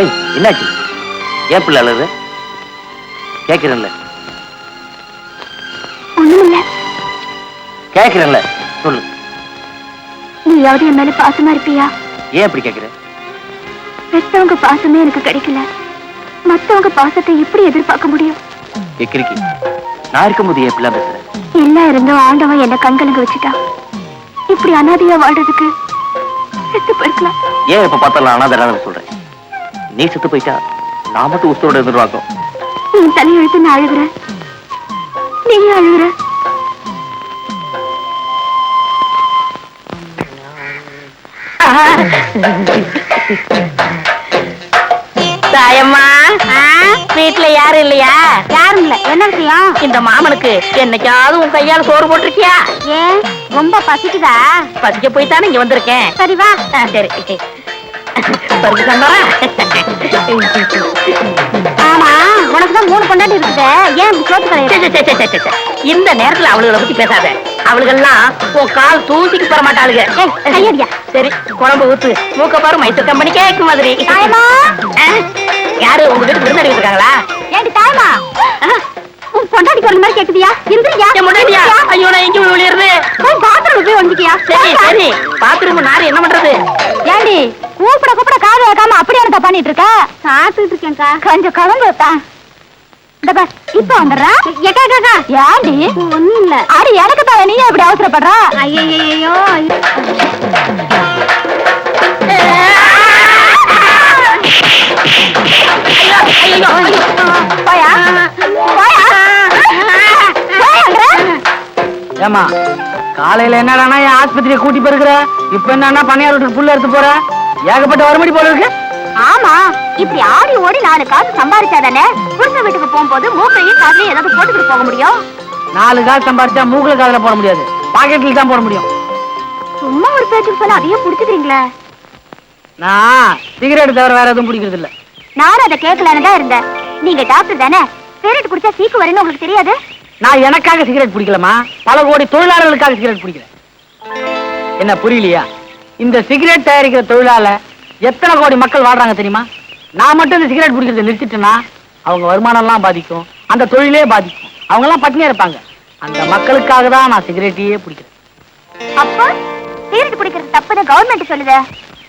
ஏய் என்னாச்சு? ஏன் பிள்ளை அழுது கேட்கிறேன்ல ஒண்ணுமில்ல. கேட்கிறேன்ல சொல்லு. நீயாவது என் மேல பாசமா இருப்பியா? ஏன் இப்படி கேட்கிற பெத்தவங்க பாசமே எனக்கு கிடைக்கல. மத்தவங்க பாசத்தை எப்படி எதிர்பார்க்க முடியும்? எக்கிரிக்கி நான் இருக்கும்போது ஏன் பிள்ளை பேசுறேன் எல்லாம் இருந்தும் ஆண்டவன் என்ன கண்கலங்க வச்சுட்டான் இப்படி அனாதையா வாழ்றதுக்கு செத்து போயிருக்கலாம். ஏன் இப்ப பார்த்தாலும் அனாதை சொல்றேன் நீ செத்து போயிட்டா நான் மட்டும் உசுரோட எதிர்பார்க்கும் நீ தலையெழுத்து நான் அழுகுறேன். நீ அழுகுற. தாயம்மா வீட்டுல யாரும் இல்லையா? யாரும் இல்ல. என்ன விஷயம்? இந்த மாமனுக்கு என்னைக்காவது உன் கையால சோறு போட்டிருக்கியா? ஏன்? ரொம்ப பசிக்குதா? பசிக்க போய்த்தானே இங்க வந்திருக்கேன். சரி வா. ஆ, சரி. ஆமா உனக்கு தான் மூணு கொண்டாடி இருக்குது. ஏன் சோத்து. இந்த நேரத்துல அவளுகளை பத்தி பேசாத. அவளுகெல்லாம் உன் கால் தூசிக்கு பெற மாட்டாளுங்க. சரி குழம்பு ஊத்து. மூக்க பாரு மைசூர் கம்பெனி கேக்கு மாதிரி? யாரு உங்க வீட்டுக்கு விருந்தாடி இருக்காங்களா ஏண்டி தாயமா உன் பொண்டாடி குரல் மாதிரி கேக்குதியா? இந்திரியா முன்னாடியா ஐயோ நான் எங்க விழுறது போய் பாத்ரூம் போய் வந்துக்கியா சரி சரி. பாத்ரூம் நாரு என்ன பண்றது? ஏண்டி? கூப்பிட கூப்பிட காது வைக்காம அப்படியே என்னக்கா பண்ணிட்டு இருக்க சாப்பிட்டுட்டு இருக்கேன்க்கா கொஞ்சம் கலந்து வைப்பா. இந்த இப்ப வந்துடுறா? எக்கா கேக்கா ஏண்டி? ஒண்ணும் இல்ல அடி எனக்கு தான் நீ இப்படி அவசரப்படுறா? ஐயோ ஐயோ ஐயோ. போயா? போயா? போயாங்கிற ஏமா காலையில என்னடானா என் ஆஸ்பத்திரியை கூட்டி போயிருக்கிற? இப்ப என்னன்னா பணியார் வீட்டுக்கு புள்ள எடுத்து போற? ஏகப்பட்ட வருமடி போல இருக்கு. ஆமா இப்படி ஆடி ஓடி நாலு காசு சம்பாதிச்சாதானே புருஷன் வீட்டுக்கு போகும்போது மூக்கையும் காசுலயும் ஏதாவது போட்டுக்கிட்டு போக முடியும்? நாலு காசு சம்பாரிச்சா மூக்குல காதுல போட முடியாது. பாக்கெட்ல தான் போட முடியும். சும்மா ஒரு பேச்சுக்கு சொல்ல அதையும் புடிச்சுக்கிறீங்களே? நான் சிகரெட் தவிர வேற எதுவும் பிடிக்கிறது இல்ல. நானும் அதை கேட்கலான்னு தான் இருந்தேன். நீங்க டாக்டர் தானே? சிகரெட் குடிச்சா சீக்கு வரும்னு உங்களுக்கு தெரியாது? நான் எனக்காக சிகரெட் பிடிக்கலமா பல கோடி தொழிலாளர்களுக்காக சிகரெட் பிடிக்கிறேன். என்ன புரியலையா? இந்த சிகரெட் தயாரிக்கிற தொழிலால எத்தனை கோடி மக்கள் வாழ்றாங்க தெரியுமா? நான் மட்டும் இந்த சிகரெட் பிடிக்கிறத நிறுத்திட்டேன்னா அவங்க வருமானம்லாம் பாதிக்கும் அந்த தொழிலே பாதிக்கும். அவங்க எல்லாம் பட்டினியா இருப்பாங்க. அந்த மக்களுக்காக தான் நான் சிகரெட்டையே பிடிக்கிறேன். அப்போ சிகரெட் குடிக்கிறது தப்புன்னு கவர்மெண்ட் சொல்லுதே.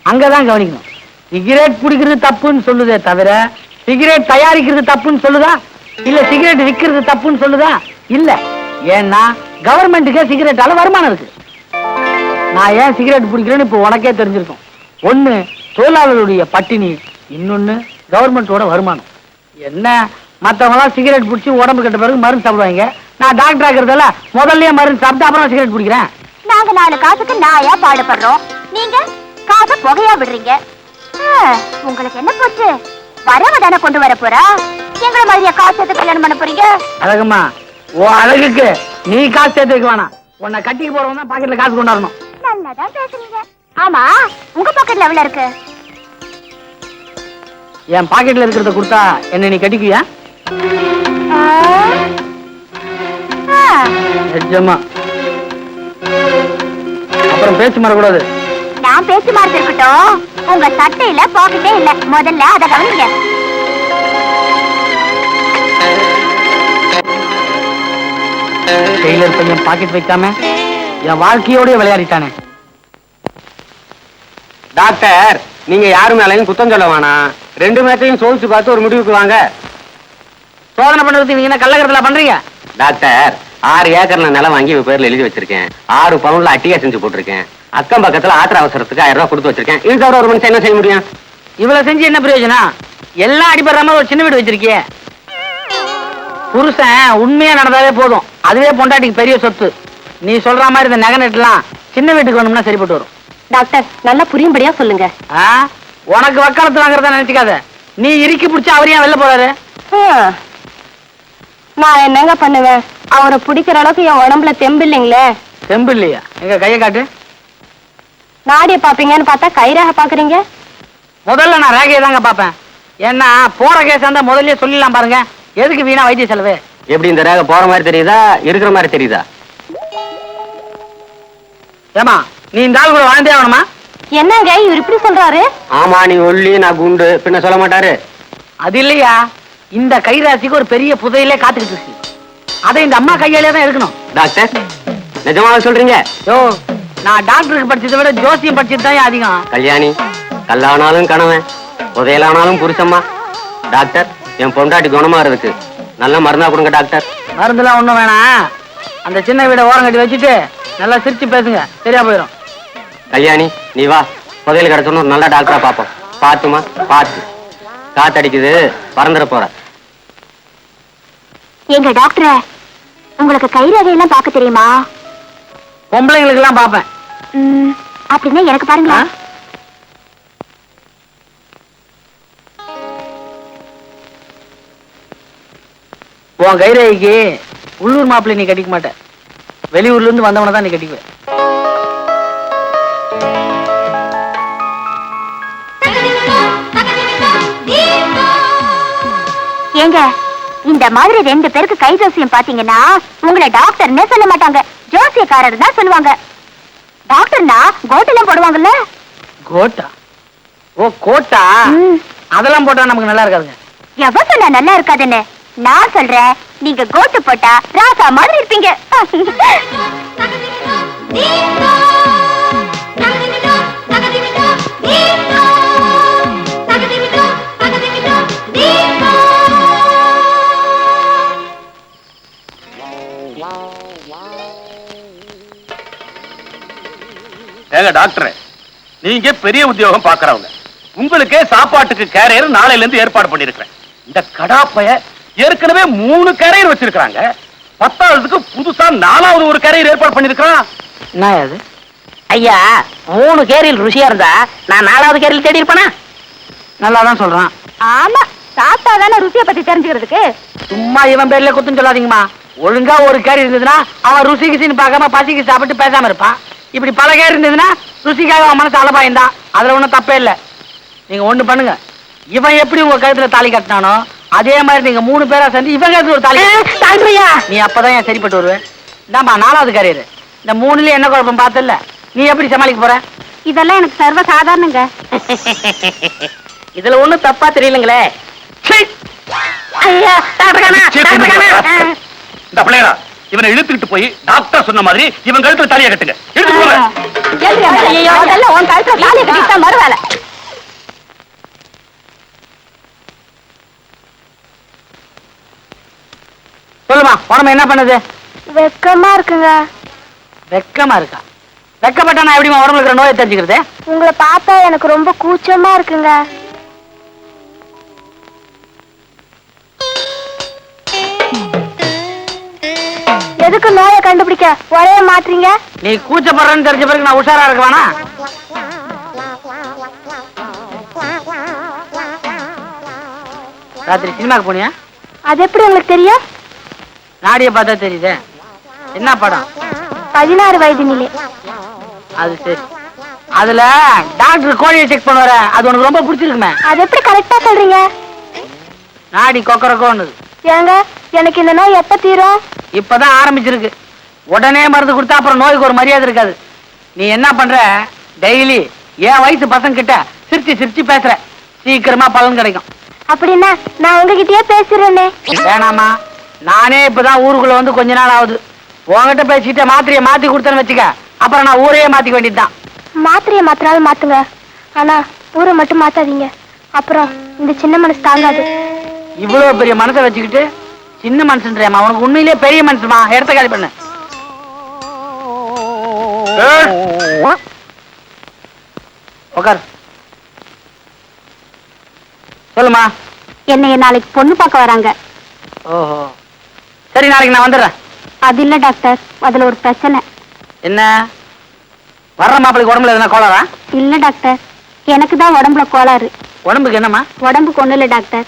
அங்கதான் கவனிக்கணும். சிகரெட் பிடிக்கிறது தப்புன்னு சொல்லுதே தவிர சிகரெட் தயாரிக்கிறது தப்புன்னு சொல்லுதா? இல்ல சிகரெட் விக்கிறது தப்புன்னு சொல்லுதா? இல்ல. ஏன்னா கவர்மெண்ட்டுக்கே சிகரெட்டால வருமானம் இருக்கு. நான் ஏன் சிகரெட் பிடிக்கிறேன்னு இப்போ உனக்கே தெரிஞ்சிருக்கும். ஒண்ணு தொழிலாளர்களுடைய பட்டினி இன்னொன்னு கவர்மெண்டோட வருமானம். என்ன? மத்தவங்களாம் சிகரெட் பிடிச்சி உடம்பு கெட்ட பிறகு மருந்து சாப்பிடுவாங்க. நான் டாக்டர் ஆகிறதால முதல்லயே மருந்து சாப்பிட்டு அப்புறம் சிகரெட் பிடிக்கிறேன். நாங்க நாலு காசுக்கு நாயா பாடுபடுறோம். நீங்க காசை புகையா விடுறீங்க. உங்களுக்கு என்ன போச்சு? வரவ தானே கொண்டு வர போறா? எங்களை மாதிரியா காசு எடுத்து கல்யாணம் பண்ண போறீங்க? அழகுமா ஓ அழகுக்கு நீ காசு சேர்த்து வைக்க வேணாம். உன்னை கட்டிக்கு போறவன் தான் பாக்கெட்ல காசு கொண்டாடணும் நல்லாதான் பேசுறீங்க. ஆமா உங்க பாக்கெட்ல எவ்வளவு இருக்கு? என் பாக்கெட்ல இருக்கிறத கொடுத்தா என்ன நீ கட்டிக்குவியா நிஜமா. அப்புறம் பேச்சு மாறக்கூடாது. நான் பேச்சு மாதிரி இருக்கட்டும். உங்க சட்டையில பாக்கெட்டே இல்ல. முதல்ல அதை கவனிங்க. டெய்லர் பையன் பாக்கெட் வைக்காம என் வாழ்க்கையோடய விளையாடிட்டானே. டாக்டர் நீங்க யாரு மேலையும் குத்தம் சொல்ல வேணாம். ரெண்டு மேட்டையும் சோதிச்சு பார்த்து ஒரு முடிவுக்கு வாங்க. சோதனை பண்றதுக்கு நீங்க என்ன கள்ளக்கடத்துல பண்றீங்க? டாக்டர் ஆறு ஏக்கர்ல நிலம் வாங்கி பேர்ல எழுதி வச்சிருக்கேன். ஆறு பவுன்ல அட்டியா செஞ்சு போட்டிருக்கேன். அக்கம் பக்கத்துல ஆத்திர அவசரத்துக்கு ஆயிரம் ரூபாய் கொடுத்து வச்சிருக்கேன். இது தவிர ஒரு மனுஷன் என்ன செய்ய முடியும்? இவ்வளவு செஞ்சு என்ன பிரயோஜனம்? எல்லாம் அடிபடுற மாதிரி ஒரு சின்ன வீடு வச்சிருக்கியே. புருஷன் உண்மையா நடந்தாலே போதும். அதுவே பொண்டாட்டிக்கு பெரிய சொத்து. நீ சொல்ற மாதிரி இந்த நகை நட்டுலாம் சின்ன வீட்டுக்கு வேணும்னா சரிப்பட்டு வரும். டாக்டர் நல்லா புரியும்படியா சொல்லுங்க. ஆ? உனக்கு வக்காலத்து வாங்குறதா நினைச்சுக்காத. நீ இறுக்கி பிடிச்சி அவர் ஏன் வெளில போறாரு? நான் என்னங்க பண்ணுவேன்? அவரை பிடிக்கிற அளவுக்கு என் உடம்புல தெம்பு இல்லைங்களே. செம்பு இல்லையா? எங்க கையை காட்டு. நாடிய பாப்பீங்கன்னு பார்த்தா கைராக பாக்குறீங்க முதல்ல நான் ரேகையை தாங்க பார்ப்பேன். ஏன்னா போற கேஸ் இருந்தா முதல்லயே சொல்லிடலாம் பாருங்க. எதுக்கு வீணா வைத்திய செலவு? எப்படி இந்த ரேகை போற மாதிரி தெரியுதா இருக்கிற மாதிரி தெரியுதா? ஏமா நீ இந்த ஆள் கூட வாழ்ந்தே ஆகணுமா? என்னங்க இவர் இப்படி சொல்றாரு? ஆமா நீ ஒல்லி நான் குண்டு பின்ன சொல்ல மாட்டாரு. அது இல்லையா? இந்த கைராசிக்கு ஒரு பெரிய புதையிலே காத்துக்கிட்டு இருக்கு. அதை இந்த அம்மா கையாலே தான் எடுக்கணும். டாக்டர் நிஜமாவா சொல்றீங்க? யோ நான் டாக்டருக்கு படிச்சதை விட ஜோசியம் படிச்சது தான் அதிகம்? கல்யாணி கல்லானாலும் கணவன் புதையலானாலும் புருஷம்மா. டாக்டர் என் பொண்டாட்டி குணமா இருக்கு. நல்ல மருந்தா கொடுங்க டாக்டர். மருந்துலாம் ஒண்ணும் வேணாம். அந்த சின்ன வீட ஓரம் கட்டி வச்சுட்டு நல்லா சிரிச்சு பேசுங்க. சரியா போயிடும் கல்யாணி நீ வா. புதையல் கிடைச்சோன்னு ஒரு நல்ல டாக்டரா பாப்போம் பாத்துமா? பாத்து. காத்தடிக்குது பறந்துட போற. எங்க டாக்டர் உங்களுக்கு கை ரகையெல்லாம் பார்க்க தெரியுமா? பொம்பளைங்களுக்கு எல்லாம் பாப்பேன் ம், அப்படின்னா எனக்கு பாருங்களா ஆ? உன் கைரேகைக்கு உள்ளூர் மாப்பிள்ளை நீ கட்டிக்க மாட்ட வெளியூர்ல இருந்து வந்தவனை தான் நீ கட்டிக்குவ. ஏங்க இந்த மாதிரி ரெண்டு பேருக்கு கை ஜோசியம் பாத்தீங்கன்னா உங்களை டாக்டர்னே சொல்ல மாட்டாங்க. ஜோசியக்காரர் தான் சொல்லுவாங்க. டாக்டர்னா கோட்டெல்லாம் போடுவாங்கல்ல? கோட்டா? ஓ கோட்டா. அதெல்லாம் போட்டா நமக்கு நல்லா இருக்காதுங்க. எவ சொன்னா நல்லா இருக்காதுன்னு? நான் சொல்றேன் நீங்க கோட்டு போட்டா ராசா மாதிரி இருப்பீங்க. ஏங்க டாக்டர் நீங்க பெரிய உத்தியோகம் பாக்குறவங்க உங்களுக்கே சாப்பாட்டுக்கு கேரியர் நாளையில இருந்து ஏற்பாடு பண்ணிருக்கிறேன் இந்த கடாப்பைய ஏற்கனவே மூணு கேரியர் வச்சிருக்காங்க பத்தாவதுக்கு புதுசா நாலாவது ஒரு கேரியர் ஏற்பாடு பண்ணிருக்கான் என்ன அது? ஐயா மூணு கேரியில் ருசியா இருந்தா நான் நாலாவது கேரியில் தேடி இருப்பேனா? நல்லா தான் சொல்றான். ஆமா சாப்பிட்டா தானே ருசியை பத்தி தெரிஞ்சுக்கிறதுக்கு? சும்மா இவன் பேர்ல குத்துன்னு சொல்லாதீங்கம்மா. ஒழுங்கா ஒரு கேரி இருந்ததுன்னா அவன் ருசி கிசின்னு பார்க்காம பசிக்கு சாப்பிட்டு பேசாம இருப்பான். இப்படி பல கேரி இருந்ததுன்னா ருசிக்காக அவன் மனசு அலபாயந்தா அதுல ஒண்ணும் தப்பே இல்ல. நீங்க ஒண்ணு பண்ணுங்க. இவன் எப்படி உங்க கழுத்துல தாலி கட்டினானோ அதே மாதிரி நீங்க மூணு பேரா சேர்ந்து கழுத்துல ஒரு தாலி டாக்டர்யா நீ அப்பதான் என் சரிப்பட்டு வருவேன் இந்தாம்மா நாலாவது கேரியர் இந்த மூணுல என்ன குழப்பம் பார்த்தல நீ எப்படி சமாளிக்க போற? இதெல்லாம் எனக்கு சர்வ சாதாரணங்க இதுல ஒண்ணும் தப்பா தெரியலங்களே. இவனை இழுத்துக்கிட்டு போய் டாக்டர் சொன்ன மாதிரி இவன் கழுத்துல தலையை கட்டுங்க. இழுத்து போங்க ஐயோ அதெல்லாம் உன் கழுத்துல தாலியை கட்டிட்டு தான் மறுவேலை சொல்லுமா உடம்பு என்ன பண்ணுது? வெக்கமா இருக்குங்க. வெக்கமா இருக்கா? வெக்கப்பட்டா நான் எப்படிமா உடம்புல இருக்கிற நோயை தெரிஞ்சுக்கிறது? உங்களை பார்த்தா எனக்கு ரொம்ப கூச்சமா இருக்குங்க. எதுக்கு நோயை கண்டுபிடிக்க? ஒரே மாத்துறீங்க நீ கூச்சப்படுறன்னு தெரிஞ்ச பிறகு நான் உஷாரா இருக்க வேணா ராத்திரி சினிமாக்கு போனியா? அது எப்படி உங்களுக்கு தெரியும்? நாடிய பார்த்தா தெரியுதே. என்ன படம்? பதினாறு வயது நிலை. அது சரி. அதுல டாக்டர் கோழியை செக் பண்ணுவார. அது உனக்கு ரொம்ப பிடிச்சிருக்குமே. அது எப்படி கரெக்டா சொல்றீங்க? நாடி கொக்கரக்கோன்னு. ஏங்க எனக்கு இந்த நோய் எப்ப தீரும்? இப்பதான் ஆரம்பிச்சிருக்கு. உடனே மருந்து கொடுத்தா அப்புறம் நோய்க்கு ஒரு மரியாதை இருக்காது. நீ என்ன பண்ற? டெய்லி என் வயசு பசங்க கிட்ட சிரிச்சு சிரிச்சு பேசுற. சீக்கிரமா பலன் கிடைக்கும். அப்படின்னா நான் உங்ககிட்டயே பேசுறேனே வேணாமா நானே இப்பதான் ஊருக்குள்ள வந்து கொஞ்ச நாள் ஆகுது. உன்கிட்ட பேசிட்டு மாத்திரையை மாத்தி கொடுத்தேன்னு வச்சுக்க. அப்புறம் நான் ஊரையே மாத்திக்க வேண்டியதுதான். மாத்திரையை மாத்தினாலும் மாத்துங்க. ஆனா ஊரை மட்டும் மாத்தாதீங்க. அப்புறம் இந்த சின்ன மனசு தாங்காது. இவ்வளவு பெரிய மனசை வச்சுக்கிட்டு சின்ன மனுஷன்றியாமா உனக்கு உண்மையிலேயே பெரிய மனுஷமா இடத்த காலி பண்ணு. உட்கார் சொல்லுமா என்னைய நாளைக்கு பொண்ணு பார்க்க வராங்க. ஓஹோ. சரி நாளைக்கு நான் வந்துடுறேன். அது இல்ல டாக்டர். அதுல ஒரு பிரச்சனை. என்ன? வர்ற மாப்பிளைக்கு உடம்புல எதுனா கோளாரா இல்ல டாக்டர். எனக்கு தான் உடம்புல கோளாறு. உடம்புக்கு என்னம்மா? உடம்புக்கு ஒண்ணு இல்ல டாக்டர்.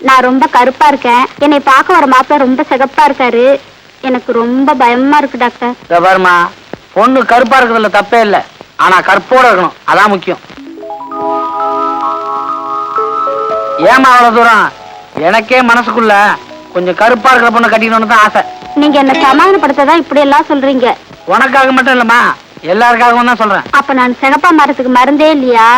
நான் ரொம்ப கருப்பா இருக்கேன். என்னை பார்க்க வர மாப்பிள்ள ரொம்ப சிகப்பா இருக்காரு. எனக்கு ரொம்ப பயமா இருக்கு டாக்டர். இதோ பாருமா பொண்ணு கருப்பா இருக்கிறதுல தப்பே இல்ல. ஆனா கற்போட இருக்கணும். அதான் முக்கியம். ஏமா அவ்வளவு தூரம்? எனக்கே மனசுக்குள்ள கொஞ்சம் கருப்பா இருக்கிற பொண்ணை கட்டிக்கணும்னு தான் ஆசை. நீங்க என்ன சமாதானப்படுத்த தான் இப்படி எல்லாம் சொல்றீங்க. உனக்காக மட்டும் இல்லம்மா எல்லாருக்காகவும் தான் சொல்றேன். அப்ப நான் சிகப்பா மரத்துக்கு மருந்தே இல்லையா?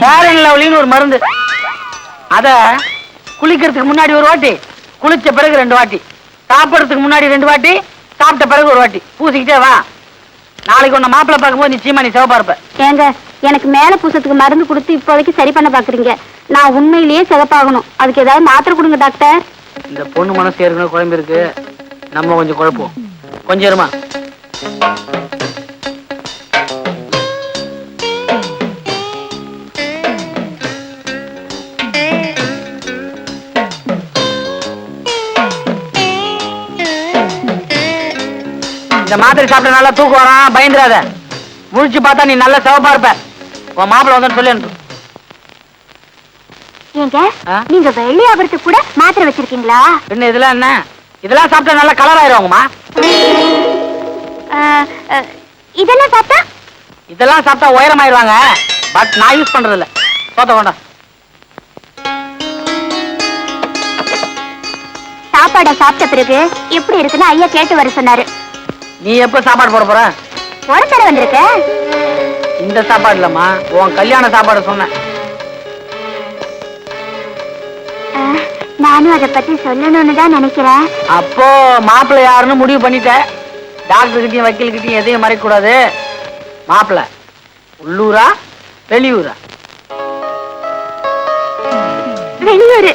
ஃபேரன் லவ்லின்னு ஒரு மருந்து. அத குளிக்கிறதுக்கு முன்னாடி ஒரு வாட்டி குளிச்ச பிறகு ரெண்டு வாட்டி. சாப்பிடறதுக்கு முன்னாடி ரெண்டு வாட்டி சாப்பிட்ட பிறகு ஒரு வாட்டி. பூசிக்கிட்டே வா. நாளைக்கு உன்னை மாப்பிள்ளை பார்க்கும்போது நிச்சயமா நீ சிவப்பா இருப்ப. ஏங்க எனக்கு மேல பூசத்துக்கு மருந்து கொடுத்து இப்போதைக்கு சரி பண்ண பாக்குறீங்க. நான் உண்மையிலேயே சிகப்பாகணும் அதுக்கு ஏதாவது மாத்திரை கொடுங்க டாக்டர். இந்த பொண்ணு மனசு ஏற்கனவே குழம்பு இருக்கு நம்ம கொஞ்சம் குழப்போம் கொஞ்சம் இருமா. இந்த மாத்திரை சாப்பிட்ட நல்லா தூக்கம் வரான் பயந்துராத முழிச்சு பார்த்தா நீ நல்லா சிவப்பா இருப்ப. உன் மாப்பிள்ளை வந்தேன்னு சொல்லி ஏங்க? நீங்க வெள்ளி ஆபரத்துக்கு கூட மாத்திரை வச்சிருக்கீங்களா? என்ன இதெல்லாம் என்ன? இதெல்லாம் சாப்பிட்டா நல்லா கலர் ஆயிருவாங்கம்மா. இதெல்லாம் சாப்பிட்டா? இதெல்லாம் சாப்பிட்டா உயரமாயிருவாங்க. பட் நான் யூஸ் பண்றது இல்ல சோத்த வேண்டாம் சாப்பாடை சாப்பிட்ட பிறகு எப்படி இருக்குன்னு ஐயா கேட்டு வர சொன்னாரு. நீ எப்ப சாப்பாடு போட போற? ஒரு தடவை வந்திருக்க? இந்த சாப்பாடு இல்லம்மா. உன் கல்யாண சாப்பாடு சொன்னேன். நானும் அதை பத்தி சொல்லணும்னு தான் நினைக்கிறேன். அப்போ மாப்பிள்ளை யாருன்னு முடிவு பண்ணிட்ட டாக்டர் கிட்டயும் வக்கீல் கிட்டயும் எதையும் மறைக்க கூடாது மாப்பிள்ளை உள்ளூரா வெளியூரா? வெளியூரு.